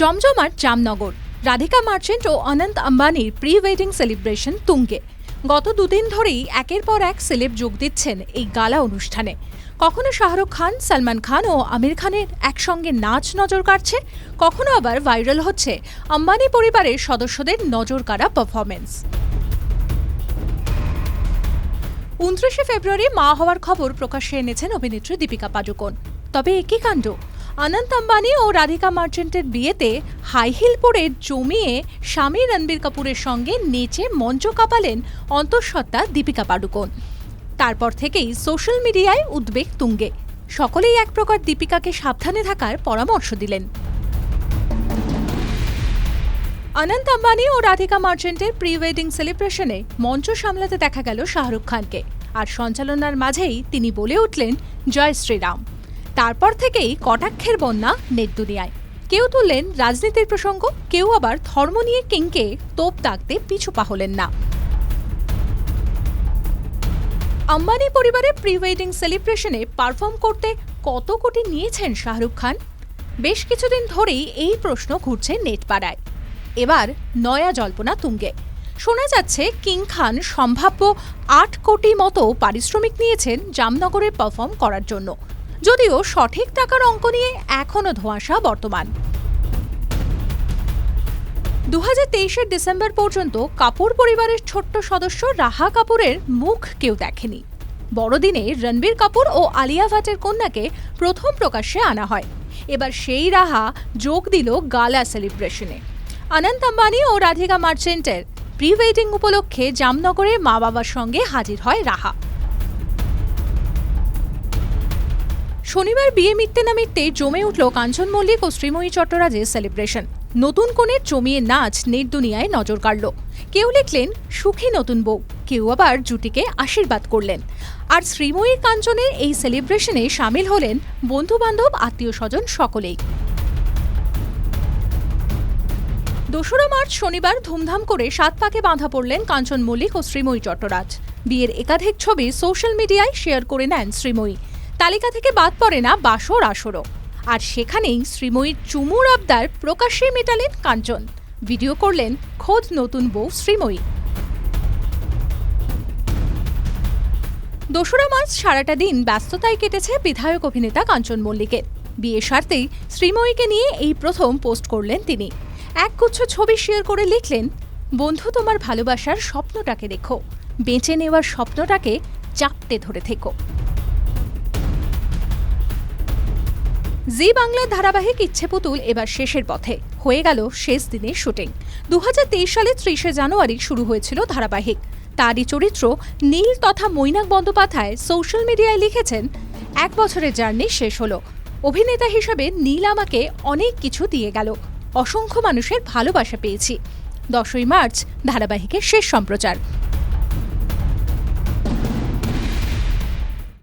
জমজমাট জামনগর। রাধিকা মার্চেন্ট ও অনন্ত আম্বানির প্রি ওয়েডিং সেলিব্রেশন তুঙ্গে। গত দুদিন ধরেই একের পর এক সেলেব যোগ দিচ্ছেন এই গালা অনুষ্ঠানে। কখনো শাহরুখ খান, সালমান খান ও আমির খানের একসঙ্গে নাচ নজর কাটছে কখনো আবার ভাইরাল হচ্ছে আম্বানি পরিবারের সদস্যদের নজর কাড়া পারফরমেন্স উনত্রিশে ফেব্রুয়ারি মা হওয়ার খবর প্রকাশ্যে এনেছেন অভিনেত্রী দীপিকা পাডুকোন। তবে একই কাণ্ড। অনন্ত আম্বানি ও রাধিকা মার্চেন্টের বিয়েতে হাই হিল পরে জমিয়ে স্বামী রণবীর কাপুরের সঙ্গে নেচে মঞ্চ কাঁপালেন অন্তঃসত্ত্বা দীপিকা পাডুকোন। তারপর থেকেই সোশ্যাল মিডিয়ায় উদ্বেগ তুঙ্গে। সকলেই এক প্রকার দীপিকাকে সাবধানে থাকার পরামর্শ দিলেন। অনন্ত আম্বানি ও রাধিকা মার্চেন্টের প্রি ওয়েডিং সেলিব্রেশনে মঞ্চ সামলাতে দেখা গেল শাহরুখ খানকে। আর সঞ্চালনার মাঝেই তিনি বলে উঠলেন, জয় শ্রীরাম। তারপর থেকেই কটাক্ষের বন্যা নেট দুনিয়ায় কেউ তুললেন রাজনীতির প্রসঙ্গ, কেউ আবার ধর্ম নিয়ে কিংকে তোপ দাগতে পিছু পা হলেন না। আম্বানি পরিবারের প্রি ওয়েডিং সেলিব্রেশনে পারফর্ম করতে কত কোটি নিয়েছেন শাহরুখ খান? বেশ কিছুদিন ধরেই এই প্রশ্ন ঘুরছে নেট পাড়ায় এবার নয়া জল্পনা তুঙ্গে। শোনা যাচ্ছে, কিং খান সম্ভাব্য আট কোটি মতো পারিশ্রমিক নিয়েছেন জামনগরে পারফর্ম করার জন্য। যদিও সঠিক টাকার অঙ্ক নিয়ে এখনও ধোঁয়াশা বর্তমান। দু হাজার ডিসেম্বর পর্যন্ত কাপুর পরিবারের ছোট্ট সদস্য রাহা কাপুরের মুখ কেউ দেখেনি। বড়দিনে রণবীর কাপুর ও আলিয়া ভাটের কন্যাকে প্রথম প্রকাশ্যে আনা হয়। এবার সেই রাহা যোগ দিল গালা সেলিব্রেশনে। অনন্ত আম্বানি ও রাধিকা মার্চেন্টের প্রি ওয়েডিং উপলক্ষে জামনগরে মা বাবার সঙ্গে হাজির হয় রাহা। শনিবার বিয়ে মিটতে না মিটতে জমে উঠল কাঞ্চন মল্লিক ও শ্রীময়ী চট্টরাজের সেলিব্রেশন নতুন কোণের জমিয়ে নাচ নেট দুনিয়ায় নজর কাড়ল। কেউ লিখলেন, সুখী নতুন বউ। কেউ আবার জুটিকে আশীর্বাদ করলেন। আর শ্রীময়ীর কাঞ্চনের এই সেলিব্রেশনে সামিল হলেন বন্ধু বান্ধব আত্মীয় স্বজন সকলেই। দোসরা মার্চ শনিবার ধুমধাম করে সাত পাকে বাঁধা পড়লেন কাঞ্চন মল্লিক ও শ্রীময়ী চট্টরাজ। বিয়ের একাধিক ছবি সোশ্যাল মিডিয়ায় শেয়ার করে নেন শ্রীময়ী। তালিকা থেকে বাদ পড়ে না বাসর আসরও। আর সেখানেই শ্রীময়ীর চুমুর আবদার প্রকাশ্যে মেটালেন কাঞ্চন। ভিডিও করলেন খোদ নতুন বউ শ্রীময়ী। দোসরা মার্চ সারাটা দিন ব্যস্ততায় কেটেছে বিধায়ক অভিনেতা কাঞ্চন মল্লিকের। বিয়ে সারতেই শ্রীময়ীকে নিয়ে এই প্রথম পোস্ট করলেন তিনি। একগুচ্ছ ছবি শেয়ার করে লিখলেন, বন্ধু, তোমার ভালোবাসার স্বপ্নটাকে দেখো। বেঁচে নেওয়ার স্বপ্নটাকে চাপটে ধরে থেকো। জি বাংলার ধারাবাহিক ইচ্ছে পুতুল এবার শেষের পথে। হয়ে গেল শেষ দিনের শুটিং। দু হাজার তেইশ সালে ত্রিশে জানুয়ারি শুরু হয়েছিল ধারাবাহিক। তারই চরিত্র নীল তথা মৈনাক বন্দ্যোপাধ্যায় সোশ্যাল মিডিয়ায় লিখেছেন, এক বছরের জার্নি শেষ হলো। অভিনেতা হিসেবে নীল আমাকে অনেক কিছু দিয়ে গেল। অসংখ্য মানুষের ভালোবাসা পেয়েছি। দশই মার্চ ধারাবাহিকের শেষ সম্প্রচার।